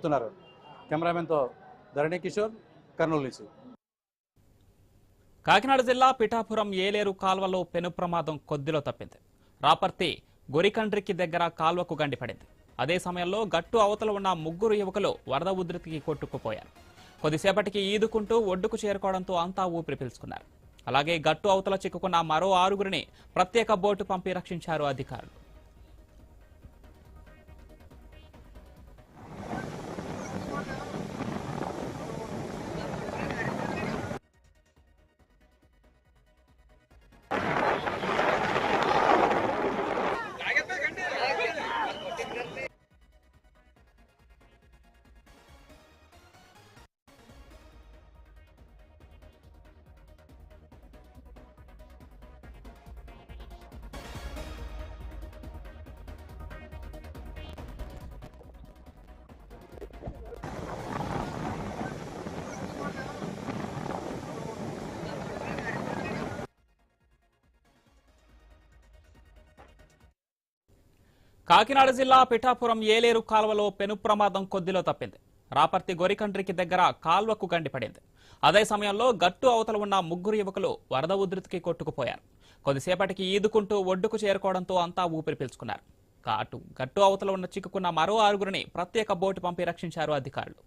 చెప్తున్నారు. కెమెరామెన్తో ధరణి కిషోర్ కర్నూలు నుంచి. కాకినాడ జిల్లా పిఠాపురం ఏలేరు కాల్వలో పెను ప్రమాదం కొద్దిలో తప్పింది. రాపర్తి గొరికండ్రికి దగ్గర కాల్వకు గండిపడింది అదే సమయంలో గట్టు అవతల ఉన్న ముగ్గురు యువకులు వరద ఉధృతికి కొట్టుకుపోయారు. కొద్దిసేపటికి ఈదుకుంటూ ఒడ్డుకు చేరుకోవడంతో అంతా ఊపిరి పీల్చుకున్నారు. అలాగే గట్టు అవతల చిక్కుకున్న మరో ఆరుగురిని ప్రత్యేక బోటు పంపి రక్షించారు అధికారులు. కాకినాడ జిల్లా పిఠాపురం ఏలేరు కాల్వలో పెను ప్రమాదం కొద్దిలో తప్పింది. రాపర్తి గొరికండ్రికి దగ్గర కాల్వకు గండిపడింది అదే సమయంలో గట్టు అవతల ఉన్న ముగ్గురు యువకులు వరద ఉధృతికి కొట్టుకుపోయారు. కొద్దిసేపటికి ఈదుకుంటూ ఒడ్డుకు చేరుకోవడంతో అంతా ఊపిరి పీల్చుకున్నారు. కాటు గట్టు అవతల ఉన్న చిక్కుకున్న మరో ఆరుగురిని ప్రత్యేక బోటు పంపి రక్షించారు అధికారులు.